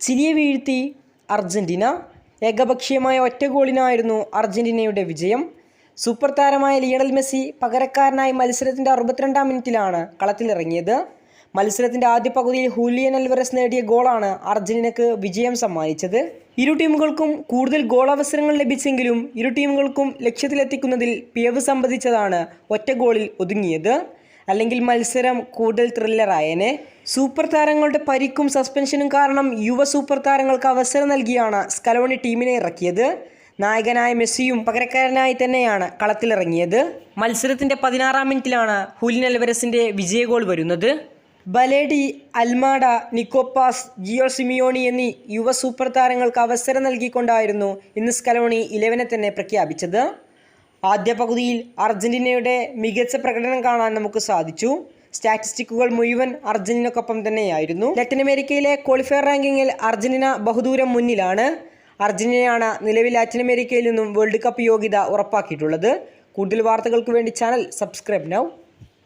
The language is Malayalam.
ചിലിയെ വീഴ്ത്തി അർജന്റീന ഏകപക്ഷീയമായ ഒറ്റ ഗോളിനായിരുന്നു അർജന്റീനയുടെ വിജയം. സൂപ്പർ താരമായ ലിയണൽ മെസ്സി പകരക്കാരനായി മത്സരത്തിന്റെ അറുപത്തിരണ്ടാം മിനിറ്റിലാണ് കളത്തിലിറങ്ങിയത്. മത്സരത്തിന്റെ ആദ്യ പകുതിയിൽ ഹൂലിയൻ അൽവറസ് നേടിയ ഗോളാണ് അർജന്റീനക്ക് വിജയം സമ്മാനിച്ചത്. ഇരു ടീമുകൾക്കും കൂടുതൽ ഗോൾ അവസരങ്ങൾ ലഭിച്ചെങ്കിലും ഇരു ടീമുകൾക്കും ലക്ഷ്യത്തിലെത്തിക്കുന്നതിൽ പിഴവ് സംബന്ധിച്ചതാണ് ഒറ്റ ഗോളിൽ ഒതുങ്ങിയത്. അല്ലെങ്കിൽ മത്സരം കൂടുതൽ ത്രില്ലറായേനെ സൂപ്പർ താരങ്ങളുടെ പരിക്കും സസ്പെൻഷനും കാരണം യുവ സൂപ്പർ താരങ്ങൾക്ക് അവസരം നൽകിയാണ് സ്കലോണി ടീമിനെ ഇറക്കിയത്. നായകനായ മെസ്സിയും പകരക്കാരനായി തന്നെയാണ് കളത്തിലിറങ്ങിയത് മത്സരത്തിന്റെ പതിനാറാം മിനിറ്റിലാണ് ഹുലിൻ അൽവരസിന്റെ വിജയ ഗോൾ വരുന്നത്. Balerdi Almada Nico Paz Gio Simeone എന്നീ യുവ സൂപ്പർ താരങ്ങൾക്ക് അവസരം നൽകിക്കൊണ്ടായിരുന്നു ഇന്ന് സ്കലോണി ഇലവനെ തന്നെ പ്രഖ്യാപിച്ചത്. ആദ്യ പകുതിയിൽ അർജന്റീനയുടെ മികച്ച പ്രകടനം കാണാൻ നമുക്ക് സാധിച്ചു. സ്റ്റാറ്റിസ്റ്റിക്കുകൾ മുഴുവൻ അർജന്റീനക്കൊപ്പം തന്നെയായിരുന്നു. ലത്തീൻ അമേരിക്കയിലെ ക്വാളിഫയർ റാങ്കിങ്ങിൽ അർജന്റീന ബഹുദൂരം മുന്നിലാണ്. അർജന്റീനയാണ് നിലവിൽ ലാറ്റിൻ അമേരിക്കയിൽ നിന്നും വേൾഡ് കപ്പ് യോഗ്യത ഉറപ്പാക്കിയിട്ടുള്ളത്. കൂടുതൽ വാർത്തകൾക്ക് വേണ്ടി ചാനൽ സബ്സ്ക്രൈബ് നൗ.